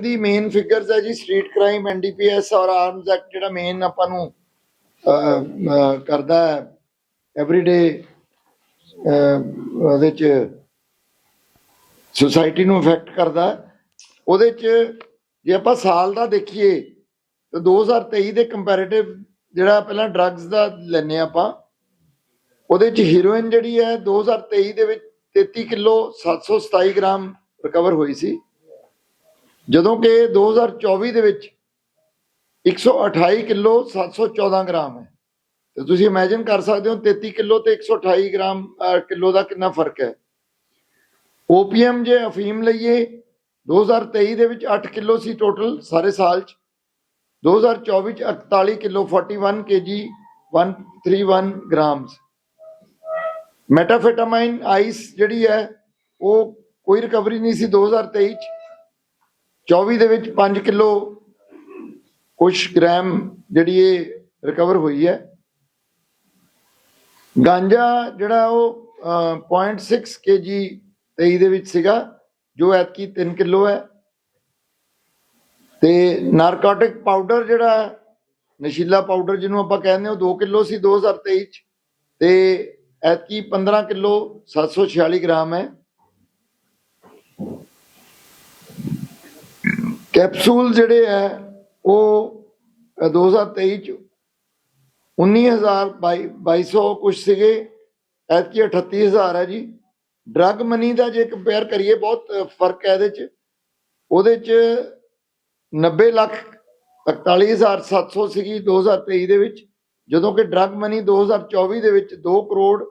ਦੀ main figures ਹੈ ਜੀ street crime NDPS ਔਰ ਆਰਮਸ ਐਕਟ ਜਿਹੜਾ ਮੇਨ ਆਪਾਂ ਨੂੰ ਕਰਦਾ ਹੈ ਐਵਰੀਡੇ ਉਹਦੇ ਚ ਸੁਸਾਇਟੀ ਨੂੰ ਅਫੈਕਟ ਕਰਦਾ ਹੈ। ਉਹਦੇ ਚ ਜੇ ਆਪਾਂ ਸਾਲ ਦਾ ਦੇਖੀਏ, ਤਾਂ 2023 ਦੇ ਕੰਪੈਰੀਟਿਵ ਜਿਹੜਾ ਪਹਿਲਾਂ ਡਰੱਗਸ ਦਾ ਲੈਨੇ ਆਪਾਂ, ਉਹਦੇ ਚ ਹੀਰੋਇਨ ਜਿਹੜੀ ਹੈ 2023 ਦੇ ਵਿੱਚ 33 ਕਿਲੋ 727 ਗ੍ਰਾਮ ਰਿਕਵਰ ਹੋਈ ਸੀ ਜਦੋਂ ਕਿ 2024 ਦੇ ਵਿੱਚ 128 ਕਿਲੋ 714 ਗ੍ਰਾਮ ਹੈ। ਤੇ ਤੁਸੀਂ ਇਮੇਜਿਨ ਕਰ ਸਕਦੇ ਹੋ 33 ਕਿਲੋ ਤੇ 128 ਗ੍ਰਾਮ ਅਹ, ਕਿਲੋ ਦਾ ਕਿੰਨਾ ਫ਼ਰਕ ਹੈ। ਓਪੀਐਮ ਜੇ ਅਫੀਮ ਲਈਏ 2023 ਦੇ ਵਿੱਚ 8 ਕਿਲੋ ਸੀ ਟੋਟਲ ਸਾਰੇ ਸਾਲ ਚ। 2024 ਚ 48 kilo 41 KG 131 grams methamphetamine ice ਜਿਹੜੀ ਹੈ ਉਹ ਕੋਈ ਰਿਕਵਰੀ ਨਹੀਂ ਸੀ 2023 ਚ। 24 ਦੇ ਵਿੱਚ 5 ਕਿਲੋ ਕੁਛ ਗ੍ਰਾਮ ਜਿਹੜੀ ਇਹ ਰਿਕਵਰ ਹੋਈ ਹੈ। ਗਾਂਜਾ ਜਿਹੜਾ ਉਹ ਅਹ, 0.6 ਕੇਜੀ 23 ਦੇ ਵਿੱਚ ਸੀਗਾ ਜੋ ਐਤਕੀ 3 ਕਿਲੋ ਹੈ। ਤੇ ਨਾਰਕੋਟਿਕ ਪਾਊਡਰ ਜਿਹੜਾ ਨਸ਼ੀਲਾ ਪਾਊਡਰ ਜਿਹਨੂੰ ਆਪਾਂ ਕਹਿੰਦੇ ਹਾਂ ਉਹ 2 ਕਿਲੋ ਸੀ 2023 ਚ। ਤੇ ਐਤਕੀ 15 ਕਿਲੋ 746 ਗ੍ਰਾਮ ਹੈ। ਕੈਪਸੂਲ ਜਿਹੜੇ ਹੈ ਉਹ ਅ, 2023 ਚ 19000 2200 ਕੁਛ ਸੀਗੇ ਐਤਕੀ 38000 ਹੈ ਜੀ। ਡਰੱਗ ਮਨੀ ਦਾ ਜੇ ਕੰਪੇਅਰ ਕਰੀਏ ਬਹੁਤ ਫ਼ਰਕ ਹੈ ਇਹਦੇ ਚ। ਉਹਦੇ ਚ 90 ਲੱਖ 41700 ਸੀਗੀ 2023 ਦੇ ਵਿੱਚ। ਜਦੋਂ ਕਿ ਡਰੱਗ ਮਨੀ 2024 ਦੇ ਵਿੱਚ 2 ਕਰੋੜ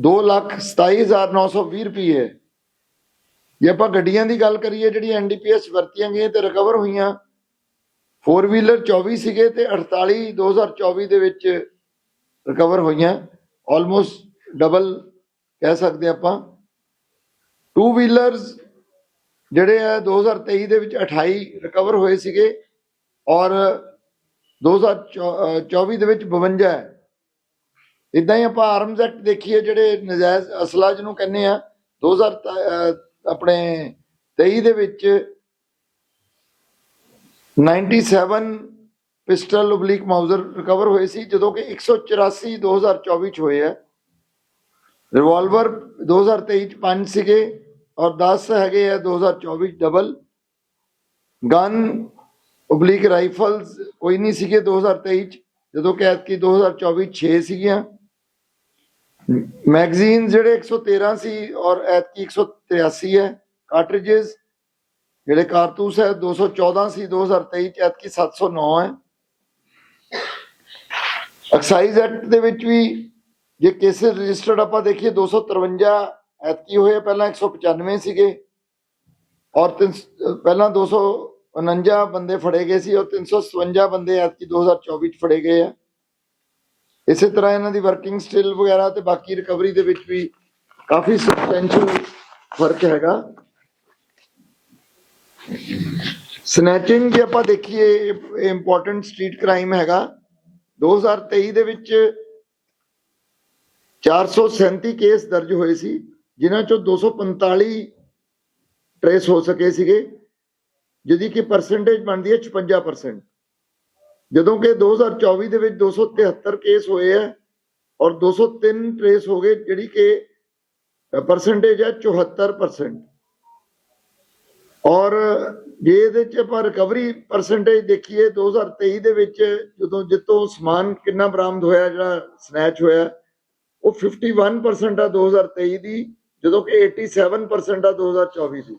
2 ਲੱਖ 27920 ਰੁਪਏ ਹੈ। ਜੇ ਆਪਾਂ ਗੱਡੀਆਂ ਦੀ ਗੱਲ ਕਰੀਏ ਜਿਹੜੀ ਐਨਡੀਪੀਐਸ ਵਰਤੀਆਂ ਗਈਆਂ ਤੇ ਰਿਕਵਰ ਹੋਈਆਂ 4 ਵੀਲਰ 24 ਸੀਗੇ ਤੇ 48 2024 ਦੇ ਵਿੱਚ ਰਿਕਵਰ ਹੋਈਆਂ ਆਲਮੋਸਟ ਡਬਲ ਕਹਿ ਸਕਦੇ ਆਪਾਂ। ਟੂ ਵੀਲਰਸ ਜਿਹੜੇ ਆ 2023 ਦੇ ਵਿੱਚ 28 ਰਿਕਵਰ ਹੋਏ ਸੀਗੇ ਔਰ 2024 ਦੇ ਵਿੱਚ 52 ਹੈ। ਇਦਾਂ ਹੀ ਆਪਾਂ ਆਰਮਜ਼ ਐਕਟ ਦੇਖੀਏ, ਜਿਹੜੇ ਨਜਾਇਜ਼ ਅਸਲਾ ਜਿਹਨੂੰ ਕਹਿੰਦੇ ਆ 2000 ਤ- ਆਪਣੇ 23 ਦੇ ਵਿੱਚ 97 ਪਿਸਟਲ ਓਬਲਿਕ ਮਾਊਜ਼ਰ ਰਿਕਵਰ ਹੋਏ ਸੀ, ਜਦੋਂ ਕਿ 184 2024 ਚ ਹੋਏ ਆ। ਰਿਵਾਲਵਰ 2023 ਚ 5 ਸੀਗੇ ਔਰ 10 ਹੈਗੇ ਆ 2024 ਡਬਲ ਗਨ ਓਬਲਿਕ ਰਾਈਫਲਸ ਕੋਈ ਨਹੀਂ ਸੀਗੇ 2023 ਚ, ਜਦੋਂ ਕਿ ਐਤਕੀ 2024 6 ਸੀਗੀਆਂ। ਮੈਗਜ਼ੀਨ ਜਿਹੜੇ 113 ਸੀ ਔਰ ਐਤਕੀ 183 ਹੈ ਕਾਰਟ੍ਰਿਜਸ ਜਿਹੜੇ ਕਾਰਤੂਸ ਹੈ 214 ਸੀ 2023 ਚ ਐਤਕੀ 709 ਹੈ ਐਕਸਾਈਜ਼ ਐਕਟ ਦੇ ਵਿੱਚ ਵੀ ਜੇ ਕੇਸਿਸ ਰਜਿਸਟਰਡ ਆਪਾਂ ਦੇਖੀਏ 253 ਐਤਕੀ ਹੋਏ ਪਹਿਲਾਂ 195 ਸੀਗੇ ਔਰ ਤਿੰਨ ਸ- ਪਹਿਲਾਂ 249 ਬੰਦੇ ਫੜੇ ਗਏ ਸੀ ਔਰ 357 ਬੰਦੇ ਐਤਕੀ 2024 ਚ ਫੜੇ ਗਏ ਆ ਇਸੇ ਤਰ੍ਹਾਂ ਇਹਨਾਂ ਦੀ ਵਰਕਿੰਗ ਸਟਿਲ ਵਗੈਰਾ ਤੇ ਬਾਕੀ ਰਿਕਵਰੀ ਦੇ ਵਿੱਚ ਵੀ ਕਾਫੀ ਸਬਸਟੈਂਸ਼ੀਅਲ ਫ਼ਰਕ ਹੈਗਾ। ਸਨੈਚਿੰਗ ਜੇ ਆਪਾਂ ਦੇਖੀਏ, ਇਹ ਇੰਪੋਰਟੈਂਟ ਸਟਰੀਟ ਕ੍ਰਾਈਮ ਹੈਗਾ। 2023 ਦੇ ਵਿੱਚ 437 ਕੇਸ ਦਰਜ ਹੋਏ ਸੀ, ਜਿਨ੍ਹਾਂ ਚੋਂ 245 ਟ੍ਰੇਸ ਹੋ ਸਕੇ ਸੀਗੇ, ਜਿਹਦੀ ਕਿ ਪਰਸੈਂਟੇਜ ਬਣਦੀ ਹੈ 56% ਜਦੋਂ ਕਿ 2024 ਦੇ ਵਿੱਚ 273 ਕੇਸ ਹੋਏ ਆ ਔਰ 203 ਟ੍ਰੇਸ ਹੋ ਗਏ, ਜਿਹੜੀ ਕਿ ਪਰਸੈਂਟੇਜ ਹੈ 74% ਔਰ ਜੇ ਇਹਦੇ ਚ ਆਪਾਂ ਰਿਕਵਰੀ ਪਰਸੈਂਟੇਜ ਦੇਖੀਏ 2023 ਦੇ ਵਿੱਚ ਜਦੋਂ ਜਿੱਤੋਂ ਸਮਾਨ ਕਿੰਨਾ ਬਰਾਮਦ ਹੋਇਆ, ਜਿਹੜਾ ਸਨੈਚ ਹੋਇਆ, ਉਹ 51% ਆ 2023 ਦੀ, ਜਦੋਂ ਕਿ 87% ਆ 2024 ਦੀ।